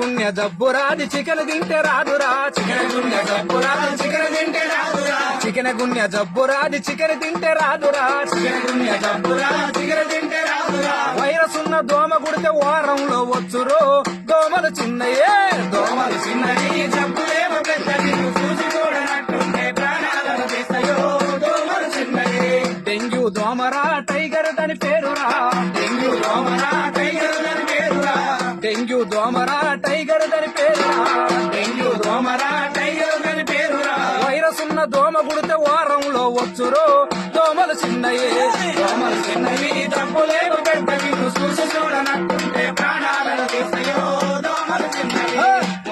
గుండె జబ్బు రాది చికెన్ తింటే రాదురా. చికెన్ గుండె జబ్బు రాదు చికెన్ తింటే రాదురా. చికెన్ గుండె జబ్బు రాది చికెన్ తింటే రాదురా. చికెన్ గుండె జబ్బు రా చికెన్ తింటే రాదురా. వైరస్ ఉన్న దోమ గుడితే వారంలో వచ్చురు. దోమలు చిన్నయే దోమలు చిన్నది జబ్బులేమో పెద్దది. నువ్వు ప్రాణాలను తీస్తాయో. దోమలు చిన్నది డెంగ్యూ దోమరా టైగర్ దాని పేరురా. టైగర్ దాని పేరురా. డెంగ్యూ దోమరా టైగర్ దాని పేరురా. వైరస్ ఉన్న దోమ కుడితే వారంలో వచ్చురు. దోమలు చిన్నయే. దోమలు చిన్నవి జబ్బులేమో పెద్దవి. చూసి చూడనట్టుంటే